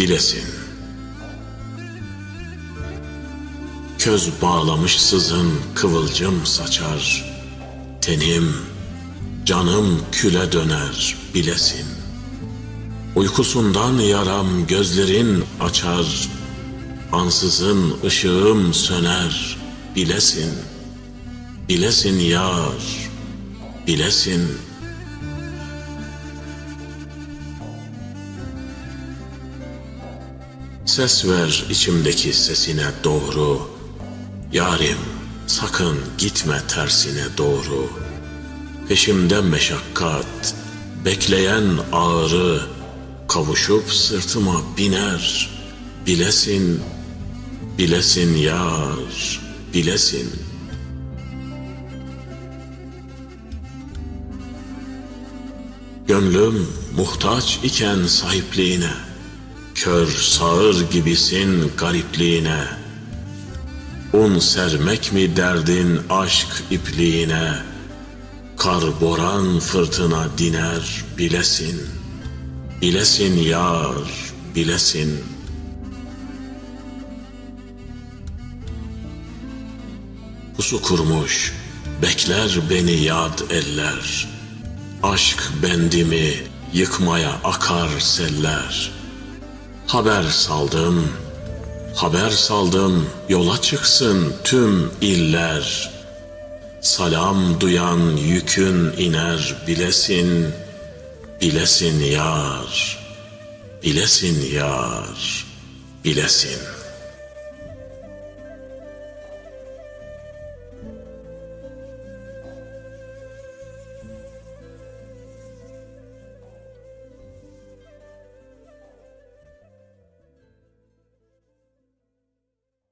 bilesin. Köz bağlamış sızın kıvılcım saçar. Tenim, canım küle döner bilesin. Uykusundan yaram gözlerin açar. Ansızın ışığım söner bilesin. Bilesin yar, bilesin. Ses ver içimdeki sesine doğru. Yarim sakın gitme tersine doğru. Peşimde meşakkat, bekleyen ağrı, kavuşup sırtıma biner. Bilesin, bilesin yar, bilesin. Gönlüm muhtaç iken sahipliğine, Kör sağır gibisin garipliğine. Un sermek mi derdin aşk ipliğine? Kar boran fırtına diner bilesin. Bilesin yar, bilesin. Pusu kurmuş, bekler beni yad eller. Aşk bendimi yıkmaya akar seller. Haber saldım, haber saldım. Yola çıksın tüm iller. Salam duyan yükün iner bilesin, bilesin yar, bilesin yar, bilesin.''